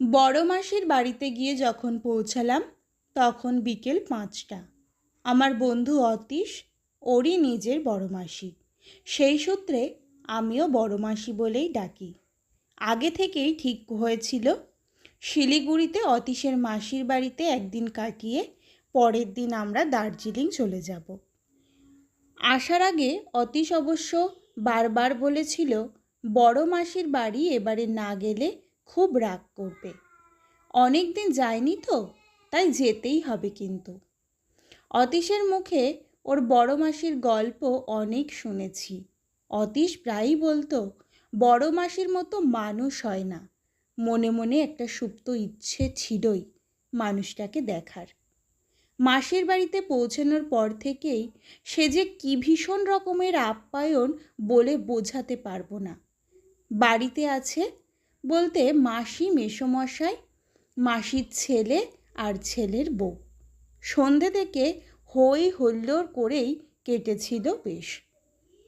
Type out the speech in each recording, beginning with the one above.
বড় মাসির বাড়িতে গিয়ে যখন পৌঁছালাম, তখন বিকেল পাঁচটা। আমার বন্ধু অতীশ, ওরই নিজের বড় মাসি। সেই সূত্রে আমিও বড় মাসি বলেই ডাকি। আগে থেকেই ঠিক হয়েছিল, শিলিগুড়িতে অতীশের মাসির বাড়িতে একদিন কাটিয়ে পরের দিন আমরা দার্জিলিং চলে যাব। আসার আগে অতীশ অবশ্য বারবার বলেছিল, বড় মাসির বাড়ি এবারে না গেলে খুব রাগ করবে। অনেক দিন যায়নি তো, তাই যেতেই হবে কিন্তু। অতীশের মুখে ওর বড় মাসির গল্প অনেক শুনেছি। অতীশ প্রায়ই বলতো, বড় মাসির মতো মানুষ হয় না। মনে মনে একটা সুপ্ত ইচ্ছে ছিলই মানুষটাকে দেখার। মাসির বাড়িতে পৌঁছানোর পর থেকেই সে যে কী ভীষণ রকমের আপ্যায়ন বলে বোঝাতে পারব না। বাড়িতে আছে বলতে মাসি মেসোমশাই, মাসির ছেলে আর ছেলের বউ। সন্ধে থেকে হই হুল্লোড় করেই কেটেছিল বেশ।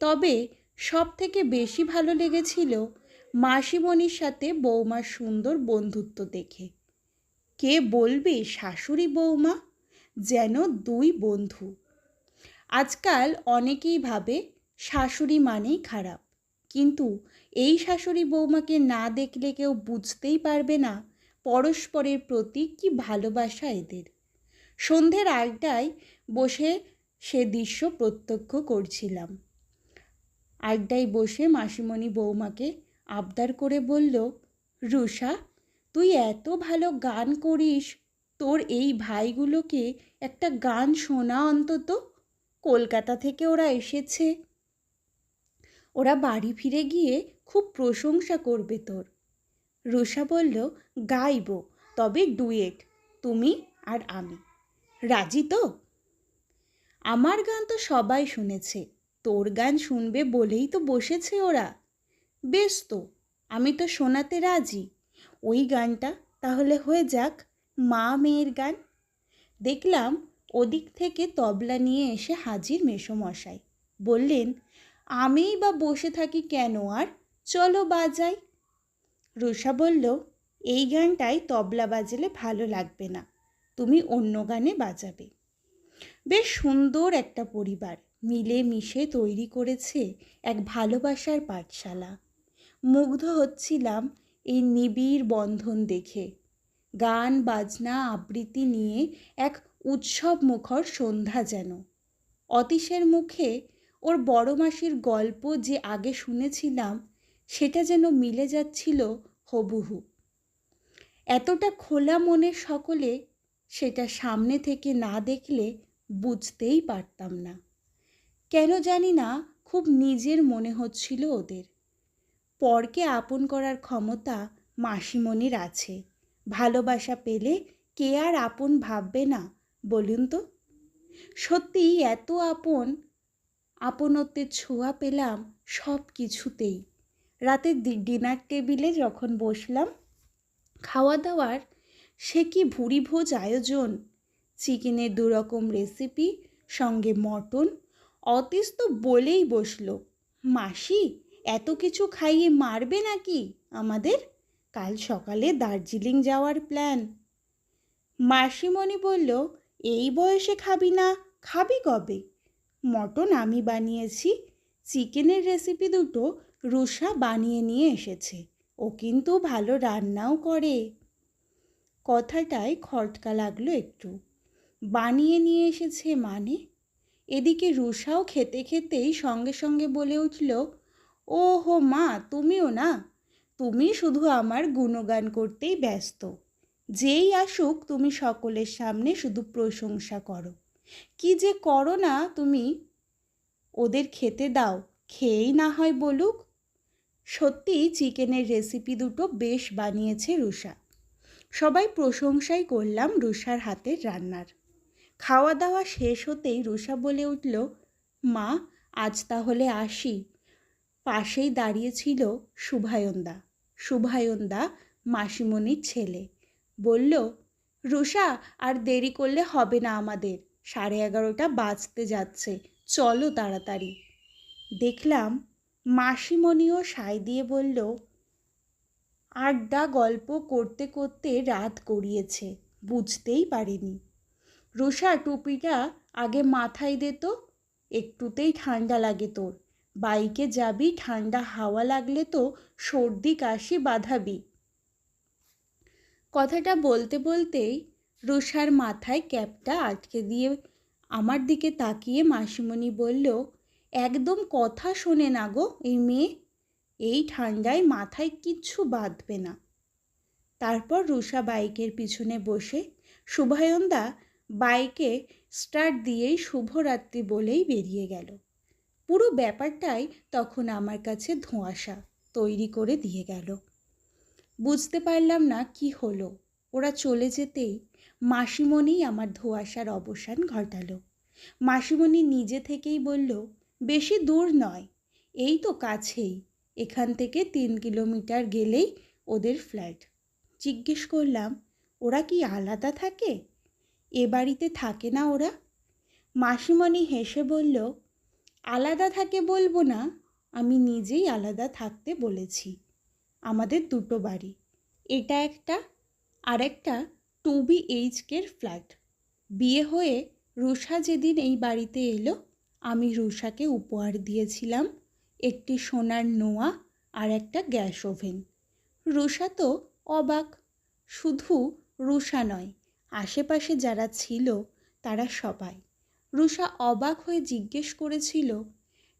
তবে সব থেকে বেশি ভালো লেগেছিল মাসিমণির সাথে বৌমার সুন্দর বন্ধুত্ব দেখে। কে বলবে শাশুড়ি বৌমা? যেন দুই বন্ধু। আজকাল অনেকেই ভাবে শাশুড়ি মানেই খারাপ। কিন্তু এই শাশুড়ি বৌমাকে না দেখলে কেউ বুঝতেই পারবে না পরস্পরের প্রতি কি ভালোবাসা এদের। সন্ধ্যের আড্ডায় বসে সে দৃশ্য প্রত্যক্ষ করছিলাম। আড্ডায় বসে মাসিমণি বৌমাকে আবদার করে বলল, রুষা, তুই এত ভালো গান করিস, তোর এই ভাইগুলোকে একটা গান শোনা অন্তত। কলকাতা থেকে ওরা এসেছে। ওরা বাড়ি ফিরে গিয়ে খুব প্রশংসা করবে তোর। রুষা বলল, গাইব, তবে ডুয়েট, তুমি আর আমি। রাজি তো? আমার গান তো সবাই শুনেছে, তোর গান শুনবে বলেই তো বসেছে ওরা। বেশ তো, আমি তো শোনাতে রাজি। ওই গানটা তাহলে হয়ে যাক মা মেয়ের গান। দেখলাম ওদিক থেকে তবলা নিয়ে এসে হাজির মেসোমশাই। বললেন আমিই বা বসে থাকি কেন আর? চলো বাজাই। রুষা বলল, এই গানটাই তবলা বাজালে ভালো লাগবে না। তুমি অন্য গানে বাজাবে। বেশ সুন্দর একটা পরিবার মিলে মিশে তৈরি করেছে এক ভালোবাসার পাঠশালা। মুগ্ধ হচ্ছিলাম এই নিবিড় বন্ধন দেখে। গান, বাজনা, আবৃত্তি নিয়ে এক উৎসব মুখর সন্ধ্যা যেন। অতীশের মুখে ওর বড় মাসির গল্প যে আগে শুনেছিলাম, সেটা যেন মিলে যাচ্ছিল হবুহু। এতটা খোলা মনে সকলে সেটা সামনে থেকে না দেখলে বুঝতেই পারতাম না। কেন জানি না, খুব নিজের মনে হচ্ছিল ওদের। পরকে আপন করার ক্ষমতা মাসিমণির আছে। ভালোবাসা পেলে কে আর আপন ভাববে না, বলুন তো? সত্যি এত আপন আপনত্বের ছোঁয়া পেলাম সব কিছুতেই। রাতে ডিনার টেবিলে যখন বসলাম খাওয়া দাওয়ার সে কি ভুরি ভোজ আয়োজন? চিকেনের দুরকম রেসিপি সঙ্গে মটন অতীশ তো বলেই বসল। মাসি, এত কিছু খাইয়ে মারবে নাকি আমাদের? কাল সকালে দার্জিলিং যাওয়ার প্ল্যান মাসিমণি বলল, এই বয়সে খাবি না, খাবি কবে? মটন আমি বানিয়েছি। চিকেনের রেসিপি দুটো রুষা বানিয়ে নিয়ে এসেছে। ও কিন্তু ভালো রান্নাও করে। কথাটায় খটকা লাগল একটু। বানিয়ে নিয়ে এসেছে মানে? এদিকে রুষাও খেতে খেতেই সঙ্গে সঙ্গে বলে উঠল ও হো মা, তুমিও না? তুমি শুধু আমার গুণগান করতেই ব্যস্ত। যেই আসুক, তুমি সকলের সামনে শুধু প্রশংসা করো। কি যে করো না তুমি? ওদের খেতে দাও, খেয়েই না হয় বলুক। সত্যি চিকেনের রেসিপি দুটো বেশ বানিয়েছে রুষা। সবাই প্রশংসাই করলাম রুষার হাতের রান্নার। খাওয়া দাওয়া শেষ হতেই রুষা বলে উঠল, মা, আজ তাহলে আসি। পাশেই দাঁড়িয়েছিল শুভায়ন্দা। শুভায়ন্দা, মাসিমণির ছেলে। বলল, রুষা, আর দেরি করলে হবে না আমাদের। সাড়ে এগারোটা বাজতে যাচ্ছে। চলো তাড়াতাড়ি। দেখলাম মাসিমণিও সায় দিয়ে বলল, আড্ডা গল্প করতে করতে রাত গড়িয়েছে, বুঝতেই পারিনি। রুষা টুপিটা আগে মাথায় দে তো, একটুতেই ঠান্ডা লাগে তোর। বাইকে যাবি, ঠান্ডা হাওয়া লাগলে তো সর্দি কাশি বাঁধাবি। কথাটা বলতে বলতেই রুষার মাথায় ক্যাপটা আটকে দিয়ে আমার দিকে তাকিয়ে মাসিমণি বলল, একদম কথা শোনে না গো এই মেয়ে। এই ঠান্ডায় মাথায় কিচ্ছু বাঁধবে না। তারপর রুষা বাইকের পিছনে বসে শুভায়ন্দা বাইকে স্টার্ট দিয়েই শুভরাত্রি বলেই বেরিয়ে গেল। পুরো ব্যাপারটাই তখন আমার কাছে ধোঁয়াশা তৈরি করে দিয়ে গেল। বুঝতে পারলাম না কি হলো। ওরা চলে যেতেই মাসিমণি আমার ধোঁয়াশার অবসান ঘটালো। মাসিমণি নিজে থেকেই বলল, বেশি দূর নয়, এই তো কাছেই, এখান থেকে তিন কিলোমিটার গেলেই ওদের ফ্ল্যাট। জিজ্ঞেস করলাম, ওরা কি আলাদা থাকে? এ বাড়িতে থাকে না ওরা? মাসিমণি হেসে বলল, আলাদা থাকে বলব না, আমি নিজেই আলাদা থাকতে বলেছি। আমাদের দুটো বাড়ি, এটা একটা আর একটা টু বি এইচকের ফ্ল্যাট বিয়ে হয়ে রুষা যেদিন এই বাড়িতে এলো, আমি রুষাকে উপহার দিয়েছিলাম, একটি সোনার নোয়া আর একটা গ্যাস ওভেন। রুষা তো অবাক, শুধু রুষা নয়, আশেপাশে যারা ছিল তারা সবাই। রুষা অবাক হয়ে জিজ্ঞেস করেছিল,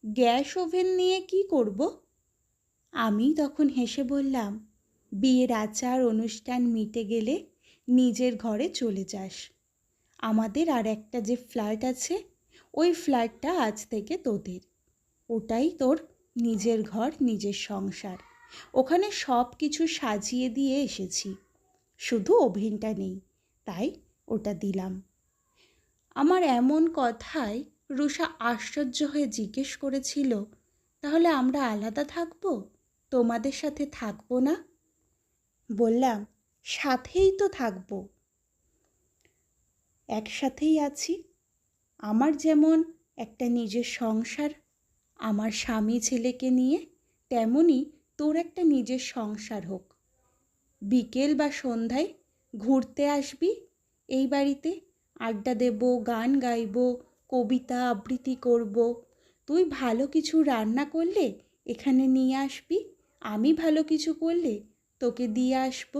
গ্যাস ওভেন নিয়ে কি করব? আমি তখন হেসে বললাম, বিয়ের আচার অনুষ্ঠান মিটে গেলে নিজের ঘরে চলে যাস। আমাদের আর একটা যে ফ্ল্যাট আছে, ওই ফ্ল্যাটটা আজ থেকে তোদের। ওটাই তোর নিজের ঘর, নিজের সংসার। ওখানে সব কিছু সাজিয়ে দিয়ে এসেছি। শুধু ওভেনটা নেই, তাই ওটা দিলাম। আমার এমন কথায় রুষা আশ্চর্য হয়ে জিজ্ঞেস করেছিল, তাহলে আমরা আলাদা থাকব? তোমাদের সাথে থাকব না? বললাম সাথেই তো থাকব। একসাথেই আছি। আমার যেমন একটা নিজের সংসার, আমার স্বামী ছেলেকে নিয়ে তেমনই তোর একটা নিজের সংসার হোক। বিকেল বা সন্ধ্যায় ঘুরতে আসবি, এই বাড়িতে আড্ডা দেব, গান গাইব, কবিতা আবৃত্তি করব। তুই ভালো কিছু রান্না করলে এখানে নিয়ে আসবি, আমি ভালো কিছু করলে তোকে দিয়ে আসব।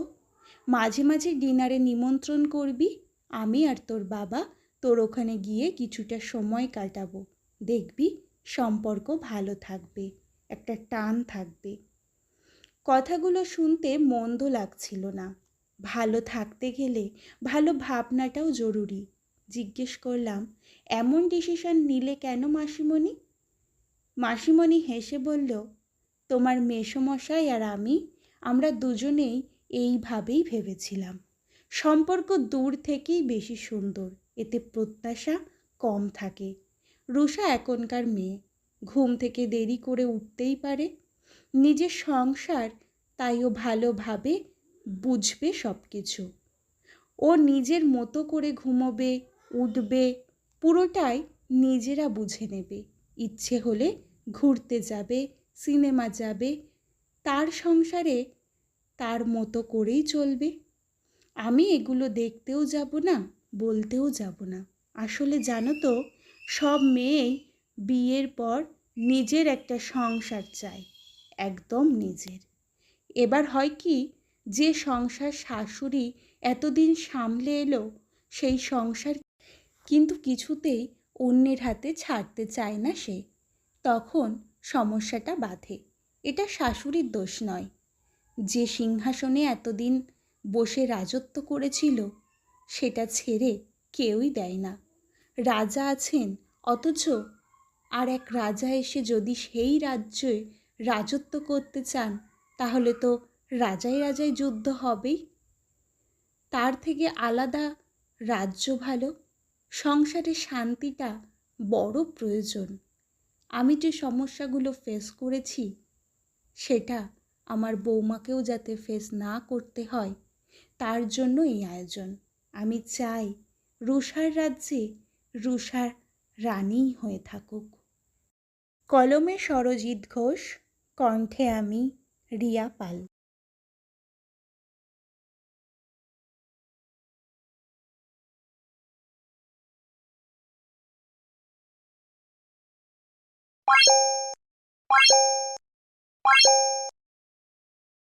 মাঝে মাঝে ডিনারে নিমন্ত্রণ করবি, আমি আর তোর বাবা তোর ওখানে গিয়ে কিছুটা সময় কাটাবো। দেখবি সম্পর্ক ভালো থাকবে, একটা টান থাকবে। কথাগুলো শুনতে মন্দ লাগছিল না। ভালো থাকতে গেলে ভালো ভাবনাটাও জরুরি। জিজ্ঞেস করলাম, এমন ডিসিশন নিলে কেন মাসিমণি? মাসিমণি হেসে বলল, তোমার মেসমশাই আর আমি, আমরা দুজনেই এইভাবেই ভেবেছিলাম। সম্পর্ক দূর থেকেই বেশি সুন্দর, এতে প্রত্যাশা কম থাকে। রুষা এখনকার মেয়ে, ঘুম থেকে দেরি করে উঠতেই পারে। নিজের সংসার তাইও ভালোভাবে বুঝবে সব কিছু ও নিজের মতো করে ঘুমোবে, উঠবে, পুরোটাই নিজেরা বুঝে নেবে। ইচ্ছে হলে ঘুরতে যাবে, সিনেমা যাবে, তার সংসারে তার মতো করেই চলবে। আমি এগুলো দেখতেও যাব না, বলতেও যাব না। আসলে জানো তো, সব মেয়েই বিয়ের পর নিজের একটা সংসার চায়, একদম নিজের। এবার হয় কি, যে সংসার শাশুড়ি এতদিন সামলে এলো, সেই সংসার কিন্তু কিছুতেই অন্যের হাতে ছাড়তে চায় না সে। তখন সমস্যাটা বাধে। এটা শাশুড়ির দোষ নয়। যে সিংহাসনে এতদিন বসে রাজত্ব করেছিল, সেটা ছেড়ে কেউই দেয় না। রাজা আছেন, অথচ আর এক রাজা এসে যদি সেই রাজ্যে রাজত্ব করতে চান, তাহলে তো রাজাই রাজাই যুদ্ধ হবেই। তার থেকে আলাদা রাজ্য ভালো, সংসারে শান্তিটা বড় প্রয়োজন। আমি যে সমস্যাগুলো ফেস করেছি, সেটা আমার বৌমাকেও যাতে ফেস না করতে হয়, তার জন্য এই আয়োজন। আমি চাই রুষার রাজ্যে রুষার রানী হয়ে থাকুক। কলমে সরজিৎ ঘোষ, কণ্ঠে আমি রিয়া পাল।